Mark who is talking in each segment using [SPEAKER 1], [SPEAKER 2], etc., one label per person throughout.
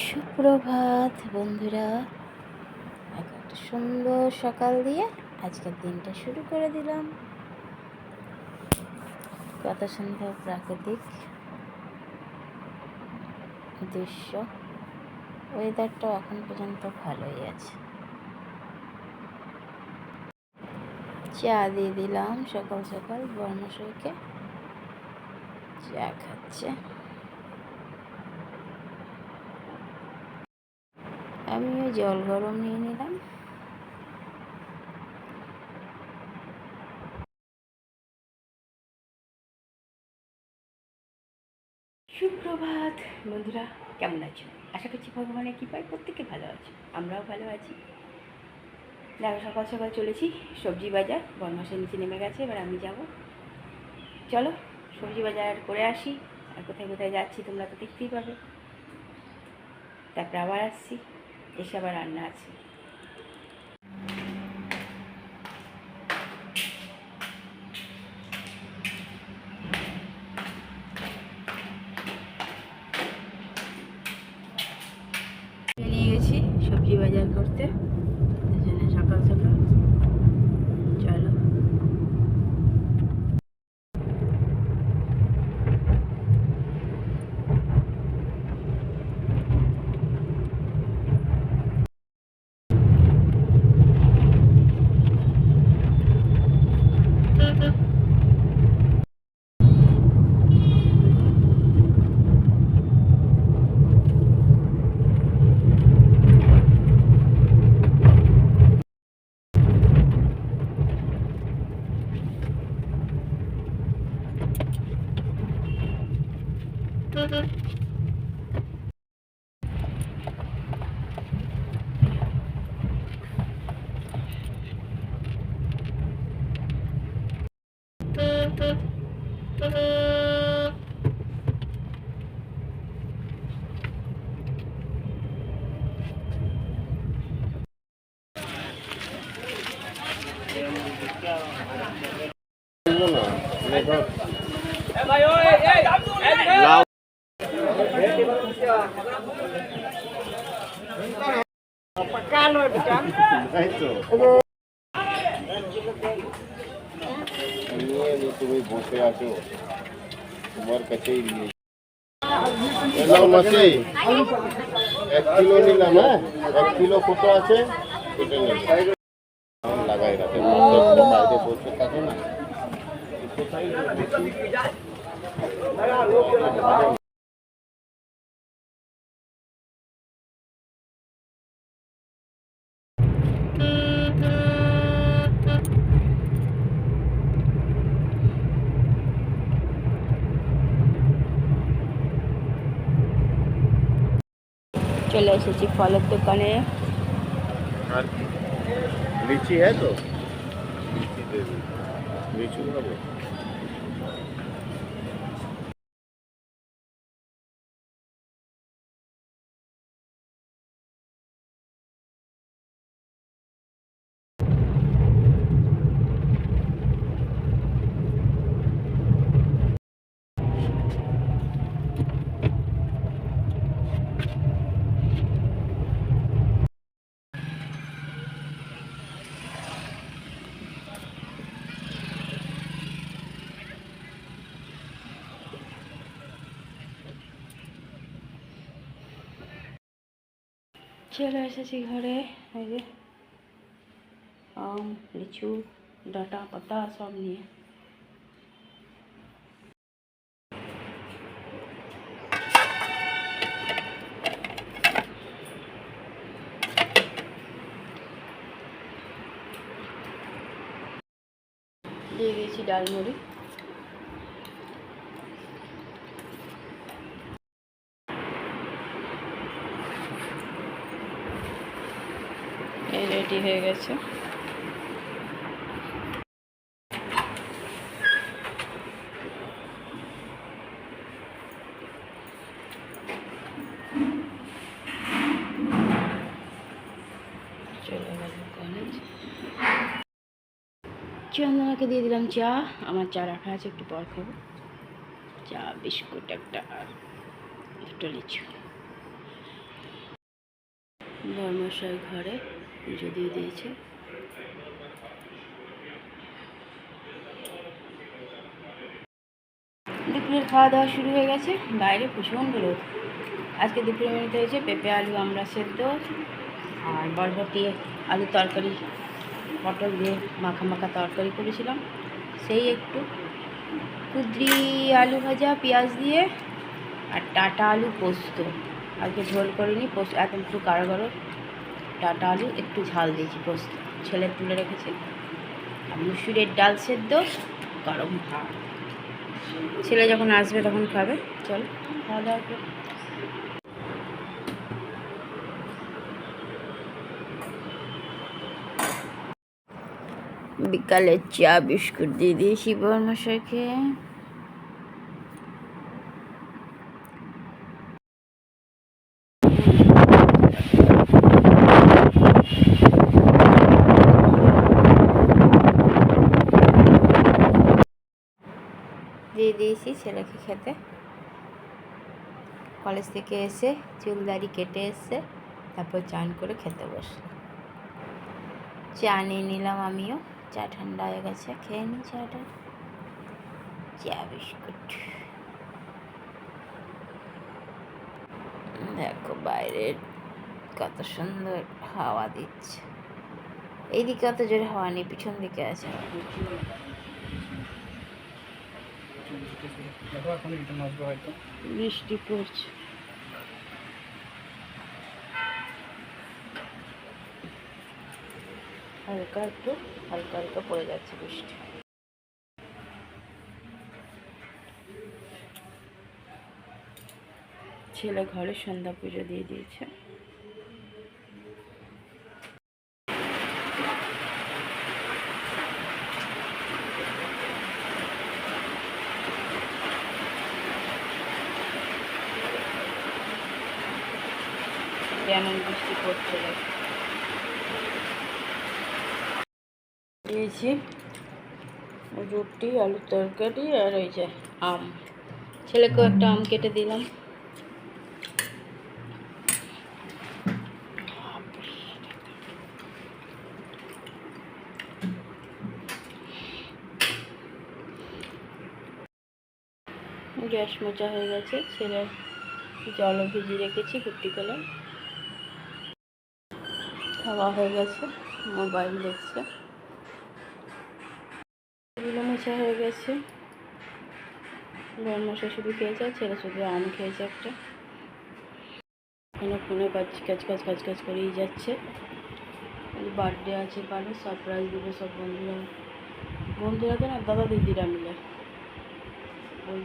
[SPEAKER 1] সুপ্রভাত বন্ধুরা। একটা সুন্দর সকাল দিয়ে আজকের দিনটা শুরু করে দিলাম। কত সুন্দর প্রাকৃতিক দৃশ্য। ওয়েদারটাও এখন পর্যন্ত ভালোই আছে। চা দিয়ে দিলাম সকাল সকাল বর্মশাইকে চা খাচ্ছে। আমিও জল গরম নিয়ে নিলাম। সুপ্রভাত বন্ধুরা, কেমন আছো? আশা করছি ভগবানের কৃপায় প্রত্যেকে ভালো আছে, আমরাও ভালো আছি। দেখো, সকাল সকাল চলেছি, সবজি বাজার, বনমাসের নিচে নেমে গেছে, এবার আমি যাব। চলো, সবজি বাজার করে আসি, আর কোথায় কোথায় যাচ্ছি তোমরা তো দেখতেই পাবে। তারপরে আবার আসছি। এসে আবার রান্না আছে। নিয়ে গেছি সবজি বাজার করতে দুজনে সকাল সকাল চলো
[SPEAKER 2] লাউ তাই তো নিয়ে নি তুমি বসে আছো তোমার কাছেই নিয়ে এক কিলো নিলাম হ্যাঁ এক কিলো কত আছে লাগাই রাখে বাইরে বসে থাকে না কোথায় দেখি
[SPEAKER 1] চলে এসেছি ফলের দোকানে।
[SPEAKER 2] আর লিচি হ্যাঁ তো? লিচি দে দে লিচু খাব?
[SPEAKER 1] চলে এসেছি ঘরে এই যে আম লিচু ডাটা পাতা সব নিয়ে। দিয়ে দিয়েছি ডালমুড়ি এই রেডি হয়ে গেছে। চন্দনাকে দিয়ে দিলাম চা। আমার চা রাখা আছে, একটু পর খাব। চা, বিস্কুট, একটা আর দুটো লিচু। বর্মশাই ঘরে। পুজো দিয়ে দিয়েছে। দুপুরের খাওয়া দাওয়া শুরু হয়ে গেছে, বাইরে প্রচণ্ড রোদ। আজকে দুপুরে মেনুতে হয়েছে পেঁপে, আলু আমরা সেদ্ধ, আর বরবটি আলু তরকারি, পটল দিয়ে মাখা মাখা তরকারি করেছিলাম। সেই একটু কুদ্রি আলু ভাজা, পেঁয়াজ দিয়ে, আর টাটা আলু পোস্ত। আজকে ঝোল করিনি, পোস্ত এখন একটু গাঢ় গাঢ়। টাটা আলু, একটু ঝাল দিয়েছি পোস্ত ছেলে তুলে রেখেছে। আর মুসুরের ডাল সেদ্ধ, গরম ভাত। ছেলে যখন আসবে তখন খাবে। চল, খাওয়া দাওয়া করে। বিকালে চা, বিস্কুট দিয়ে দিয়েছি বর্মশাইকে দিয়ে দিয়েছি ছেলেকে খেতে। কলেজ থেকে এসে চুল দাড়ি কেটে এসে তারপর চান করে খেতে বসল চা নিয়ে নিলাম আমিও। চা ঠান্ডা হয়ে গেছে, খেয়ে নি চাটা। চা, বিস্কুট। দেখো বাইরের কত সুন্দর হাওয়া দিচ্ছে। এইদিকে অত জোরে হাওয়া নেই, পিছন দিকে আছে।
[SPEAKER 3] দেখো
[SPEAKER 1] বৃষ্টি পড়ছে। হালকা একটু, হালকা হালকা পড়ে যাচ্ছে বৃষ্টি। ছেলে ঘরে সন্ধ্যা পুজো দিয়ে দিয়েছে। কেমন বৃষ্টি পড়ছে। দিয়েছি রুটি, আলু তরকারি আর ওই যে আম। ছেলেকেও একটা আম কেটে দিলাম। গ্যাস মোচা হয়ে গেছে ছেলে জলও ভিজিয়ে রেখেছি কুর্তি কলাম খাওয়া হয়ে গেছে, মোবাইল দেখছে। এগুলো মোছা হয়ে গেছে। বর্মশা শুধু খেয়েছে ছেলে শুধু আম খেয়েছে একটা। এখানে ফোনে কাজ কাজ কাজ কাজ কাজ করেই যাচ্ছে। বার্থডে আছে কারও সারপ্রাইজ দেবে সব বন্ধুরা। বন্ধুরা তো না, দাদা দিদিরা মিলে। ওই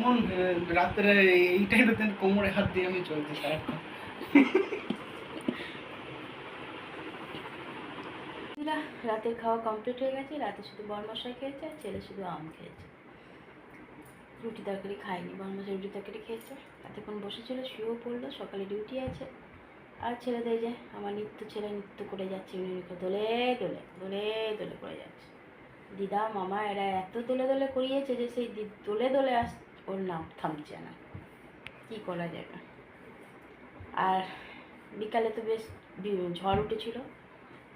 [SPEAKER 3] এমন রাত্রে এই টাইমটাতে কোমরে হাত দিয়ে আমি সারাক্ষণ
[SPEAKER 1] রাতের খাওয়া কমপ্লিট হয়ে গেছে। রাতে শুধু বরমশাই খেয়েছে, আর ছেলে শুধু আম খেয়েছে। রুটি তরকারি খায়নি বরমশাই রুটি তরকারি খেয়েছে। এতক্ষণ বসেছিল, শুয়েও পড়ল, সকালে ডিউটি আছে। আর ছেলেদের যে, আমার নিত্য ছেলে নৃত্য করে যাচ্ছে ইউনিকে দোলে দোলে দোলে দোলে করে যাচ্ছে। দিদা, মামা, এরা এত দোলে দোলে করিয়েছে যে, সেই দোলে দোলে আস ওর নাম থামছে না। কী করা যাবে? আর বিকালে তো বেশ ঝড় উঠেছিল।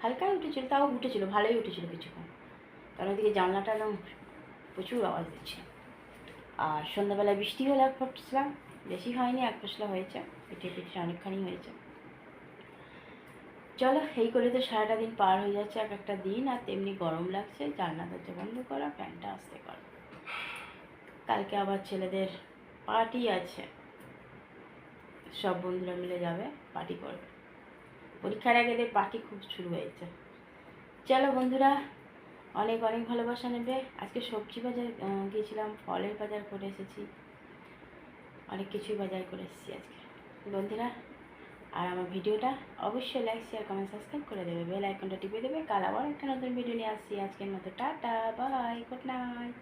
[SPEAKER 1] হালকাই উঠেছিল, তাও উঠেছিল, ভালোই উঠেছিল কিছুক্ষণ। কারণ ওদিকে জানলাটা একদম প্রচুর আওয়াজ দিচ্ছে। আর সন্ধ্যাবেলা বৃষ্টি হলে এক ফসলা, বেশি হয়নি, এক ফসলা হয়েছে। পিঠে পিঠে অনেকখানি হয়েছে। চলো, এই করে তো সারাটা দিন পার হয়ে যাচ্ছে এক একটা দিন, আর তেমনি গরম লাগছে। জানলা দরজা বন্ধ করা, ফ্যানটা আসতে করা। কালকে আবার ছেলেদের পার্টি আছে। সব বন্ধুরা মিলে যাবে পার্টি করবে। পরীক্ষার আগে এদের পার্টি খুব শুরু হয়েছে। চলো বন্ধুরা, অনেক অনেক ভালোবাসা নেবে। আজকে সবজি বাজার গিয়েছিলাম, ফলের বাজার করে এসেছি। অনেক কিছুই বাজার করে এসেছি আজকে। বন্ধুরা, আর আমার ভিডিওটা অবশ্যই লাইক শেয়ার কমেন্ট সাবস্ক্রাইব করে দেবে। বেল আইকনটা টিপে দেবে। কাল আবার একটা নতুন ভিডিও নিয়ে আসছি। আজকের মতো টাটা বাই গুড নাইট